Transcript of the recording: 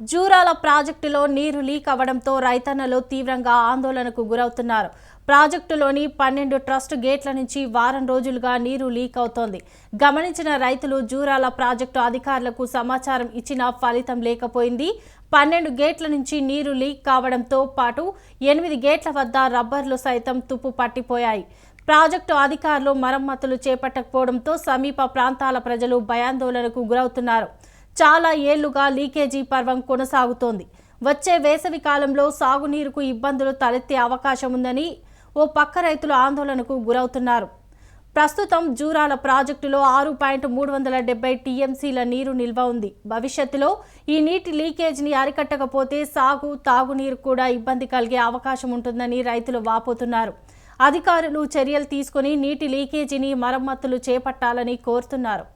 జూరాల ప్రాజెక్టులో నీరు లీక్ అవ్వడంతో రైతన్నలు తీవ్రంగా ఆందోళనకు గురవుతున్నారు. ప్రాజెక్టులోని పన్నెండు ట్రస్ట్ గేట్ల నుంచి వారం రోజులుగా నీరు లీక్ అవుతోంది. గమనించిన రైతులు జూరాల ప్రాజెక్టు అధికారులకు సమాచారం ఇచ్చినా ఫలితం లేకపోయింది. పన్నెండు గేట్ల నుంచి నీరు లీక్ కావడంతో పాటు ఎనిమిది గేట్ల వద్ద రబ్బర్లు సైతం తుప్పు పట్టిపోయాయి. ప్రాజెక్టు అధికారులు మరమ్మతులు చేపట్టకపోవడంతో సమీప ప్రాంతాల ప్రజలు భయాందోళనకు గురవుతున్నారు. చాలా ఏళ్ళుగా లీకేజీ పర్వం కొనసాగుతోంది. వచ్చే వేసవి కాలంలో సాగునీరుకు ఇబ్బందులు తలెత్తే అవకాశం ఉందని ఓ పక్క రైతులు ఆందోళనకు గురవుతున్నారు. ప్రస్తుతం జూరాల ప్రాజెక్టులో ఆరు పాయింట్ మూడు వందల డెబ్బై టీఎంసీల నీరు నిల్వ ఉంది. భవిష్యత్తులో ఈ నీటి లీకేజీని అరికట్టకపోతే సాగు తాగునీరు కూడా ఇబ్బంది కలిగే అవకాశం ఉంటుందని రైతులు వాపోతున్నారు. అధికారులు చర్యలు తీసుకుని నీటి లీకేజీని మరమ్మతులు చేపట్టాలని కోరుతున్నారు.